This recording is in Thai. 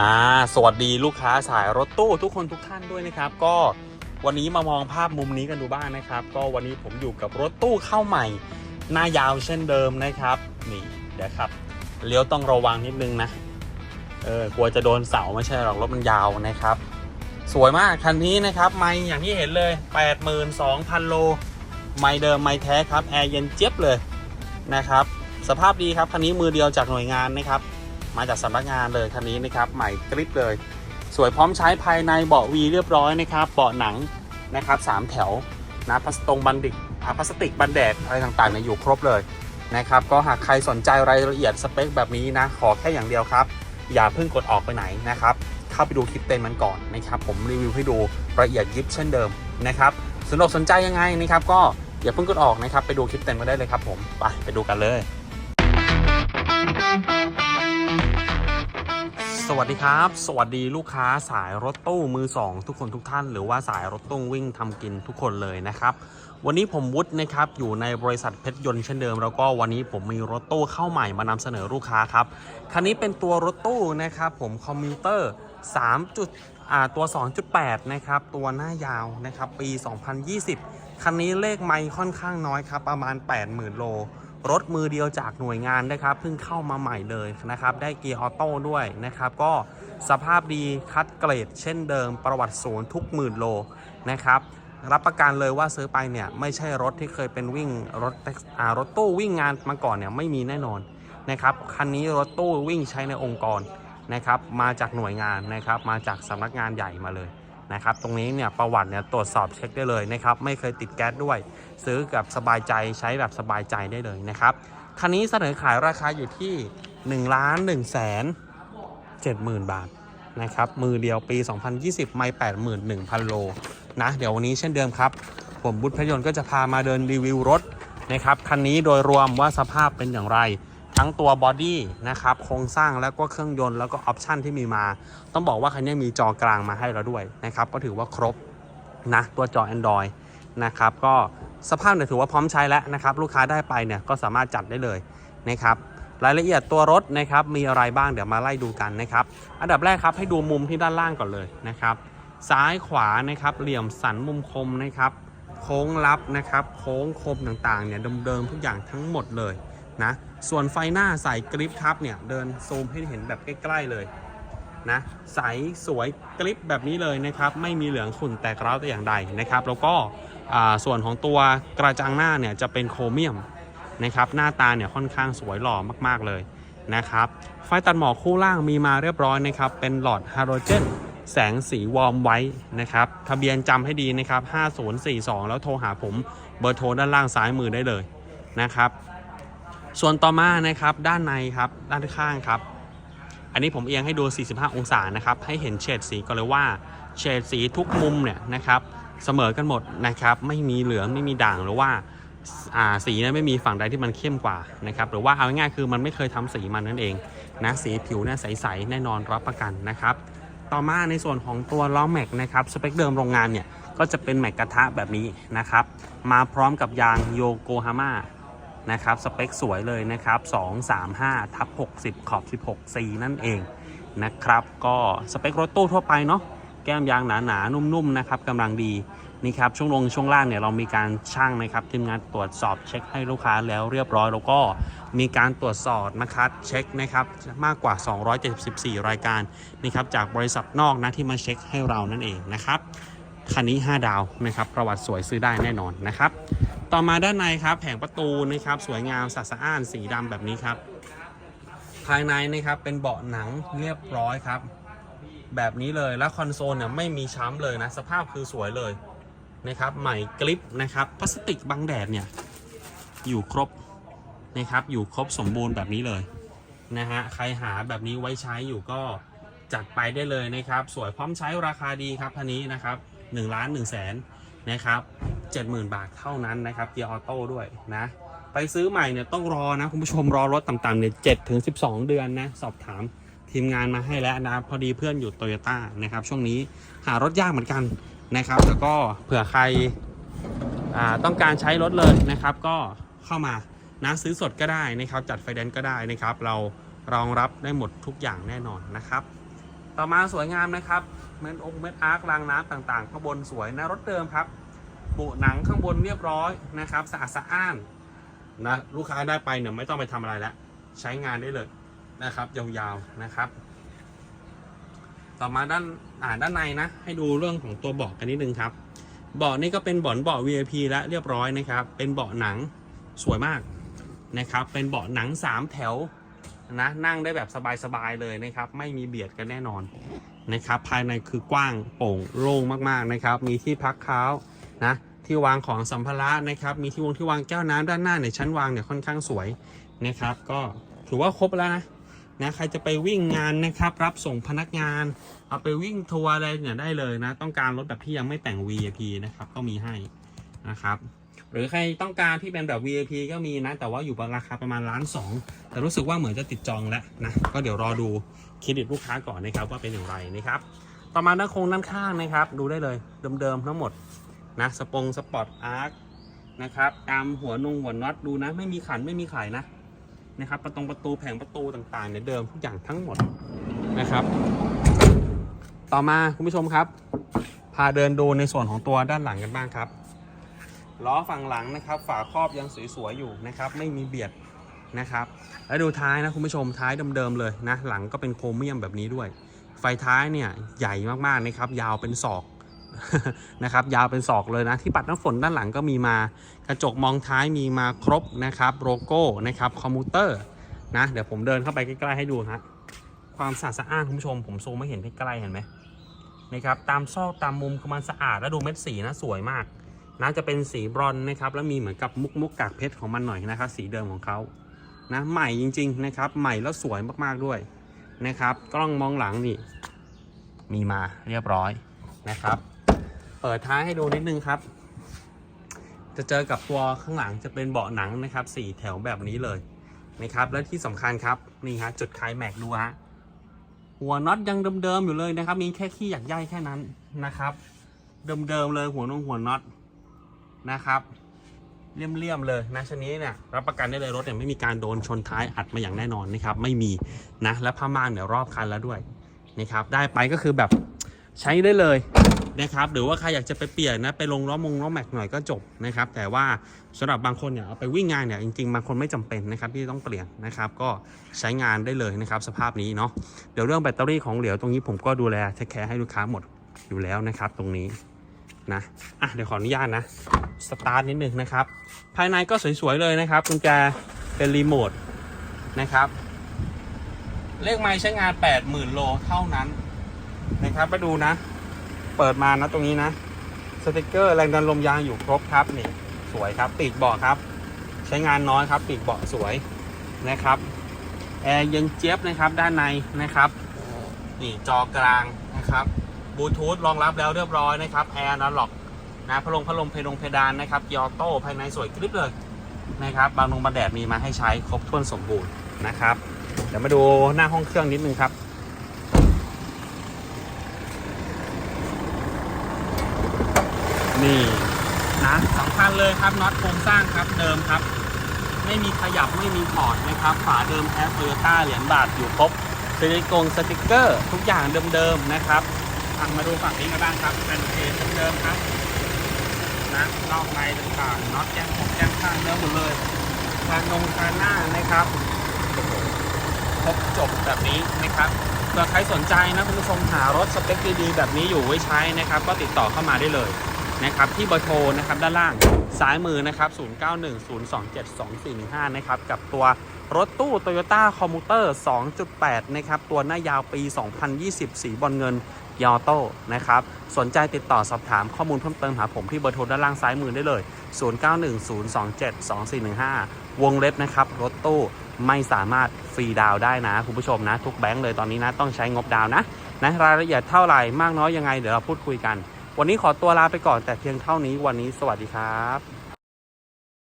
อ่าสวัสดีลูกค้าสายรถตู้ทุกคนทุกท่านด้วยนะครับ ก็วันนี้มามองภาพมุมนี้กันดูบ้างนะครับ ก็วันนี้ผมอยู่กับรถตู้เข้าใหม่ หน้ายาวเช่นเดิมนะครับนี่เดี๋ยวครับเลี้ยวต้องระวังนิดนึงนะเออกลัวจะโดนเสาไม่ใช่หรอกรถมันยาวนะครับ สวยมากคันนี้นะครับ ไม่อย่างที่เห็นเลย 82,000 โล ไม่เดิมไม่แท้ครับแอร์เย็นเจี๊ยบเลยนะครับ สภาพดีครับคันนี้มือเดียวจากหน่วยงานนะครับ มาจากสำนักงานเลยคันนี้นะครับใหม่กริปเลย สวยพร้อมใช้ภายในเบาะวีเรียบร้อยนะครับเบาะหนังนะครับสามแถวนะพลาสตงบันดิกพลาสติกบันแดดอะไรต่างๆเนี่ยอยู่ครบเลยนะครับก็หากใครสนใจรายละเอียดสเปคแบบนี้นะขอแค่อย่างเดียวครับ อย่าเพิ่งกดออกไปไหนนะครับเข้าไปดูคลิปเต็มมันก่อนนะครับผมรีวิวให้ดูละเอียดยิบเช่นเดิมนะครับสนอกสนใจยังไงนะครับก็อย่าเพิ่งกดออกนะครับไปดูคลิปเต็มมาได้เลยครับผมไปไปดูกันเลย สวัสดีครับ สวัสดีลูกค้าสายรถตู้มือสองทุกคนทุกท่าน หรือว่าสายรถตู้วิ่งทำกินทุกคนเลยนะครับ วันนี้ผมวุฒินะครับอยู่ในบริษัทเพชรยนต์เช่นเดิม แล้วก็วันนี้ผมมีรถตู้เข้าใหม่มานำเสนอลูกค้าครับคันนี้เป็นตัวรถตู้นะครับผมคอมพิวเตอร์3จุดอ่าตัว 2.8 นะครับ ตัวหน้ายาวนะครับปี 2020 คันนี้เลขไมค์ค่อนข้างน้อยครับประมาณ 80,000 โล รถมือเดียวจากหน่วยงานนะครับเพิ่งเข้ามาใหม่เลยนะครับ ได้เกียร์ออโต้ด้วยนะครับ ก็สภาพดีคัดเกรดเช่นเดิมประวัติศูนย์ทุกหมื่นโลนะครับรับประกันเลยว่าซื้อไปเนี่ยไม่ใช่รถที่เคยเป็นวิ่งรถรถตู้วิ่งงานมาก่อนเนี่ยไม่มีแน่นอนนะครับคันนี้รถตู้วิ่งใช้ในองค์กรนะครับมาจากหน่วยงานนะครับมาจากสำนักงานใหญ่มาเลย นะครับ ตรงนี้เนี่ยประวัติเนี่ยตรวจสอบเช็คได้เลยนะครับ ไม่เคยติดแก๊สด้วย ซื้อกับสบายใจใช้แบบสบายใจได้เลยนะครับ คันนี้เสนอขายราคาอยู่ที่1ล้าน1แสน70,000บาทนะครับ มือเดียวปี 2020 ไม่81,000 โลนะ เดี๋ยววันนี้เช่นเดิมครับ ผมบุตรพยนต์ก็จะพามาเดินรีวิวรถนะครับ คันนี้โดยรวมว่าสภาพเป็นอย่างไร ทั้งตัวบอดี้นะครับโครงสร้างแล้วก็เครื่องยนต์แล้วก็ออปชันที่มีมา ต้องบอกว่าคันนี้มีจอกลางมาให้เราด้วยนะครับก็ถือว่าครบนะตัวจอ Android นะครับก็สภาพเนี่ยถือว่าพร้อมใช้แล้วนะครับลูกค้าได้ไปเนี่ยก็สามารถจัดได้เลยนะครับรายละเอียดตัวรถนะครับมีอะไรบ้างเดี๋ยวมาไล่ดูกันนะครับอันดับแรกครับให้ดูมุมที่ด้านล่างก่อนเลยนะครับซ้ายขวานะครับเหลี่ยมสันมุมคมนะครับโค้งลับนะครับโค้งคมต่างๆเนี่ยเดิมๆทุกอย่างทั้งหมดเลยนะส่วนไฟหน้าใสกริปครับเนี่ยเดินซูมให้เห็นแบบใกล้ๆเลยนะใสสวยกริปแบบนี้เลยนะครับ ไม่มีเหลืองขุ่นแตกร้าวแต่อย่างใดนะครับ แล้วก็ส่วนของตัวกระจังหน้าเนี่ยจะเป็นโครเมียมนะครับ หน้าตาเนี่ยค่อนข้างสวยหล่อมากๆเลยนะครับ ไฟตัดหมอกคู่ล่างมีมาเรียบร้อยนะครับ เป็นหลอดฮาโลเจนแสงสีวอร์มไว้นะครับ ทะเบียนจำให้ดีนะครับ 5042 แล้วโทรหาผมเบอร์โทรด้านล่างซ้ายมือได้เลยนะครับ ส่วนต่อมานะครับด้านในครับด้านข้างครับ อันนี้ผมเอียงให้ดู 45 องศานะครับให้เห็นเฉดสีก็เลยว่าเฉดสีทุกมุมเนี่ยนะครับเสมอกันหมดนะครับไม่มีเหลืองไม่มีด่างหรือว่าอ่าสีเนี่ยไม่มีฝั่งใดที่มันเข้มกว่านะครับหรือว่าเอาง่ายๆคือมันไม่เคยทำสีมันนั่นเองนะสีผิวเนี่ยใสๆแน่นอนรับประกันนะครับต่อมาในส่วนของตัวล้อแม็กนะครับสเปคเดิมโรงงานเนี่ยก็จะเป็นแม็กกระทะแบบนี้นะครับมาพร้อมกับยางโยโกฮาม่า นะครับ สเปคสวยเลยนะครับ 235ทับ60 ขอบ 16 C นั่นเองนะครับ ก็สเปครถตู้ทั่วไปเนาะ แก้มยางหนาๆนนุ่มๆนะครับกำลังดี นี่ครับ ช่วงลงช่วงล่างเนี่ยเรามีการช่างนะครับทีมงานตรวจสอบเช็คให้ลูกค้าแล้วเรียบร้อย แล้วก็มีการตรวจสอบนะครับเช็คนะครับมากกว่า 274 รายการนี่ครับจากบริษัทนอกนะที่มาเช็คให้เรานั่นเองนะครับ คันนี้ 5 ดาวนะครับ ประวัติสวยซื้อได้แน่นอนนะครับ ต่อมาด้านในครับ แผงประตูนะครับ สวยงามสะสะอ้านสีดำแบบนี้ครับ ภายในนะครับเป็นเบาะหนังเรียบร้อยครับ แบบนี้เลยแล้วคอนโซลเนี่ยไม่มีช้ำเลยนะ สภาพคือสวยเลยนะครับ ใหม่กริปนะครับพลาสติกบังแดดเนี่ยอยู่ครบนะครับ อยู่ครบสมบูรณ์แบบนี้เลยนะฮะใครหาแบบนี้ไว้ใช้อยู่ก็จัดไปได้เลยนะครับ สวยพร้อมใช้ราคาดีครับคันนี้นะครับ 1ล้าน1แสนนะครับ70,000 บาทเท่านั้นนะครับเกียร์ออโต้ด้วยนะไปซื้อใหม่เนี่ยต้องรอนะคุณผู้ชมรอรถต่ำๆเนี่ยเจ็ดถึงสิบสองเดือนนะสอบถามทีมงานมาให้แล้วนะพอดีเพื่อนอยู่โตโยต้านะครับช่วงนี้หารถยากเหมือนกันนะครับแล้วก็เผื่อใครต้องการใช้รถเลยนะครับก็เข้ามานะซื้อสดก็ได้นะครับจัดไฟแนนซ์ก็ได้นะครับ เรารองรับได้หมดทุกอย่างแน่นอนนะครับ ต่อมาสวยงามนะครับเม็ดองค์เม็ดอาร์ครางน้ำต่างๆข้างบนสวยนะรถเดิมครับบุหนังข้างบนเรียบร้อยนะครับสะอาดสะอ้านนะลูกค้าได้ไปเนี่ยไม่ต้องไปทำอะไรแล้วใช้งานได้เลยนะครับยาวๆนะครับ ต่อมาด้านอ่าด้านในนะ ให้ดูเรื่องของตัวเบาะกันนิดนึงครับเบาะนี่ก็เป็นเบาะเบาะ VIP แล้วเรียบร้อยนะครับ เป็นเบาะหนังสวยมากนะครับ เป็นเบาะหนัง 3 แถว นะนั่งได้แบบสบายๆเลยนะครับ ไม่มีเบียดกันแน่นอนนะครับ ภายในคือกว้างโปร่งโล่งมากๆนะครับ มีที่พักเท้านะที่วางของสัมภาระนะครับ มีที่วงที่วางแก้วน้ำด้านหน้าเนี่ยชั้นวางเนี่ยค่อนข้างสวยนะครับ ก็ถือว่าครบแล้วนะนะใครจะไปวิ่งงานนะครับ รับส่งพนักงาน เอาไปวิ่งทัวร์อะไรเนี่ยได้เลยนะ ต้องการรถแบบที่ยังไม่แต่ง VIP นะครับก็มีให้นะครับ หรือใครต้องการที่เป็นแบบ VIP ก็มีนะ แต่ว่าอยู่ราคาประมาณล้านสองแต่รู้สึกว่าเหมือนจะติดจองแล้วนะ ก็เดี๋ยวรอดูเครดิตลูกค้าก่อนนะครับว่าเป็นอย่างไรนะครับ ต่อมาด้านโครงด้านข้างนะครับ ดูได้เลยเดิมๆทั้งหมดนะสปงสปอร์ตอาร์คนะครับตามหัวนงหัวน็อตดูนะ ไม่มีขันไม่มีไขนะนะครับประตงประตูแผงประตูต่างๆเนี่ยเดิมทุกอย่างทั้งหมดนะครับ ต่อมาคุณผู้ชมครับ พาเดินดูในส่วนของตัวด้านหลังกันบ้างครับ ล้อฝั่งหลังนะครับ ฝาครอบยังสวยๆอยู่นะครับ ไม่มีเบียดนะครับ แล้วดูท้ายนะคุณผู้ชมท้ายเดิมๆเลยนะ หลังก็เป็นโครเมียมแบบนี้ด้วย ไฟท้ายเนี่ยใหญ่มากๆนะครับ ยาวเป็นศอกนะครับยาวเป็นศอกเลยนะ ที่ปัดน้ำฝนด้านหลังก็มีมา กระจกมองท้ายมีมาครบนะครับโลโก้นะครับคอมพิวเตอร์นะเดี๋ยวผมเดินเข้าไปใกล้ๆให้ดูฮะความสะอาดสะอ้านคุณผู้ชม ผมซูมไม่เห็นใกล้ๆเห็นไหมนะครับตามซอกตามมุมคือมันสะอาดแล้วดูเม็ดสีนะสวยมาก นะจะเป็นสีบรอนนะครับ แล้วมีเหมือนกับมุกมุกกากเพชรของมันหน่อยนะครับ สีเดิมของเขานะใหม่จริง ๆ นะครับ ใหม่แล้วสวยมากๆด้วยนะครับ กล้องมองหลังนี่มีมาเรียบร้อยนะครับ เปิดท้ายให้ดูนิดนึงครับ จะเจอกับตัวข้างหลังจะเป็นเบาะหนังนะครับสี่แถวแบบนี้เลยนะครับ และที่สำคัญครับนี่ฮะจุดคลายแม็กดูฮะหัวน็อตยังเดิมๆอยู่เลยนะครับ มีแค่ขี้หยักใยแค่นั้นนะครับ เดิมๆเลยหัวนงหัวน็อต นะครับเลี่ยมๆเลยนะชนิดเนี่ยรับประกันได้เลยรถเนี่ยไม่มีการโดนชนท้ายอัดมาอย่างแน่นอนนะครับไม่มีนะและผ้าม่านเนี่ยรอบคันแล้วด้วยนะครับได้ไปก็คือแบบใช้ได้เลยนะครับหรือว่าใครอยากจะไปเปลี่ยนนะไปลงล้อมงล้อแม็กหน่อยก็จบนะครับแต่ว่าสำหรับบางคนเนี่ยเอาไปวิ่งงานเนี่ยจริงๆบางคนไม่จำเป็นนะครับที่ต้องเปลี่ยนนะครับก็ใช้งานได้เลยนะครับสภาพนี้เนาะเดี๋ยวเรื่องแบตเตอรี่ของเหลวตรงนี้ผมก็ดูแลเทคแคร์ให้ลูกค้าหมดอยู่แล้วนะครับตรงนี้ นะอะเดี๋ยวขออนุญาตนะสตาร์ทนิดนึงนะครับ ภายในก็สวยๆเลยนะครับกุญแจเป็นรีโมทนะครับ เลขไม้ใช้งาน 80,000 โลเท่านั้นนะครับมาดูนะ เปิดมานะตรงนี้นะสติกเกอร์แรงดันลมยางอยู่ครบครับนี่สวยครับปีกเบาะครับ ใช้งานน้อยครับปีกเบาะสวยนะครับแอร์เย็นเจี๊ยบนะครับด้านในนะครับนี่จอกลางนะครับ บลูทูธรองรับแล้วเรียบร้อยนะครับแอร์นาล็อกนะพัดลมพัดลมเพดงเพดานนะครับยอโต้ภายในสวยกริบเลยนะครับบางนงบางแดดมีมาให้ใช้ครบถ้วนสมบูรณ์นะครับ เดี๋ยวมาดูหน้าห้องเครื่องนิดนึงครับนี่นะสำคัญเลยครับน็อตโครงสร้างครับเดิมครับ ไม่มีขยับไม่มีถอดนะครับฝาเดิมแท้โตโยต้าเหรียญบาทอยู่ครบสติกงสติกเกอร์ ทุกอย่างเดิมๆนะครับ ทางมาดูฝั่งนี้กันบ้างครับเป็นเพจเดิมครับนะนอกในต่างๆน็อตแจ้งพกแจ้งข้างเดิมหมดเลยคานงคานหน้านะครับครบจบแบบนี้นะครับเผื่อใครสนใจนะคุณผู้ชมหารถสเปคดีๆแบบนี้อยู่ไว้ใช้นะครับ ก็ติดต่อเข้ามาได้เลยนะครับที่เบอร์โทรนะครับด้านล่างซ้ายมือนะครับ 0910272415 นะครับกับตัว รถตู้ Toyota c o m m u t e r 2.8 นะครับ ตัวหน้ายาวปี 2020 สีบอลเงินยอโต้นะครับ สนใจติดต่อสอบถามข้อมูลเพิ่มเติมหาผมที่เบอร์โทรด้านล่างซ้ายมือได้เลย 0910272415 วงเล็บนะครับ รถตู้ไม่สามารถฟรีดาวได้นะ คุณผู้ชมนะ ทุกแบงก์เลยตอนนี้นะ ต้องใช้งบดาวนะนะรายละเอียดเท่าไหร่มากน้อยยังไง เดี๋ยวเราพูดคุยกัน วันนี้ขอตัวลาไปก่อนแต่เพียงเท่านี้วันนี้สวัสดีครับ